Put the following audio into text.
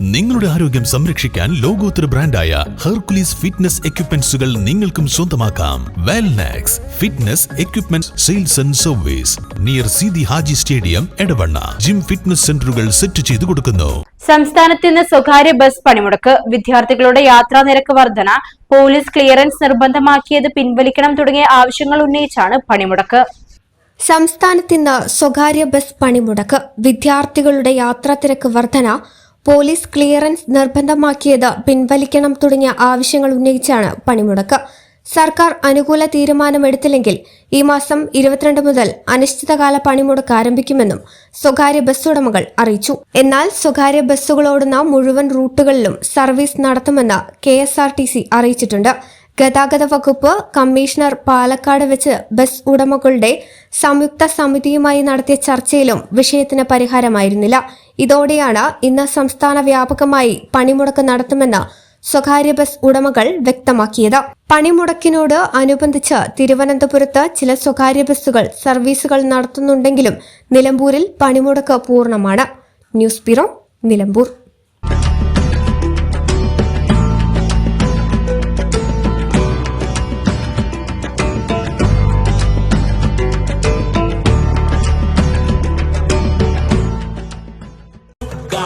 നിങ്ങളുടെ ആരോഗ്യം സംരക്ഷിക്കാൻ ലോകോത്തര ബ്രാൻഡായ ഹെർക്കുലീസ് ഫിറ്റ്നസ് എക്യുപ്മെന്റ്സുകൾ നിങ്ങൾക്കും സ്വന്തമാക്കാം. Wellnax fitness equipment sales and service near Seethi Haji stadium Edavanna. Gym fitness സെന്ററുകൾ സെറ്റ് ചെയ്തു കൊടുക്കുന്നു. സംസ്ഥാനത്ത് ഇന്ന് സ്വകാര്യ ബസ് പണിമുടക്ക്. വിദ്യാർത്ഥികളുടെ യാത്രാ നിരക്ക് വർധന. പോലീസ് ക്ലിയറൻസ് നിർബന്ധമാക്കിയത് പിൻവലിക്കണം തുടങ്ങിയ ആവശ്യങ്ങൾ ഉന്നയിച്ചാണ് പണിമുടക്ക്. സംസ്ഥാനത്ത് ഇന്ന് സ്വകാര്യ ബസ് പണിമുടക്ക്. വിദ്യാർത്ഥികളുടെ യാത്രാ തിരക്ക് വർധന. പോലീസ് ക്ലിയറൻസ് നിർബന്ധമാക്കിയത് പിൻവലിക്കണം തുടങ്ങിയ ആവശ്യങ്ങൾ ഉന്നയിച്ചാണ് പണിമുടക്ക്. സർക്കാർ അനുകൂല തീരുമാനമെടുത്തില്ലെങ്കിൽ ഈ മാസം ഇരുപത്തിരണ്ട് മുതൽ അനിശ്ചിതകാല പണിമുടക്ക് ആരംഭിക്കുമെന്നും സ്വകാര്യ ബസ് ഉടമകൾ അറിയിച്ചു. എന്നാൽ സ്വകാര്യ ബസ്സുകളോടുന്ന മുഴുവൻ റൂട്ടുകളിലും സർവീസ് നടത്തുമെന്ന് കെ അറിയിച്ചിട്ടുണ്ട്. ഗതാഗത വകുപ്പ് കമ്മീഷണർ പാലക്കാട് വെച്ച് ബസ് ഉടമകളുടെ സംയുക്ത സമിതിയുമായി നടത്തിയ ചർച്ചയിലും വിഷയത്തിന് പരിഹാരമായിരുന്നില്ല. ഇതോടെയാണ് ഇന്ന് സംസ്ഥാന വ്യാപകമായി പണിമുടക്ക് നടത്തുമെന്ന് സ്വകാര്യ ബസ് ഉടമകൾ വ്യക്തമാക്കിയത്. പണിമുടക്കിനോട് അനുബന്ധിച്ച് തിരുവനന്തപുരത്ത് ചില സ്വകാര്യ ബസ്സുകൾ സർവീസുകൾ നടത്തുന്നുണ്ടെങ്കിലും നിലമ്പൂരിൽ പണിമുടക്ക് പൂർണമാണ്. News bureau Nilambur.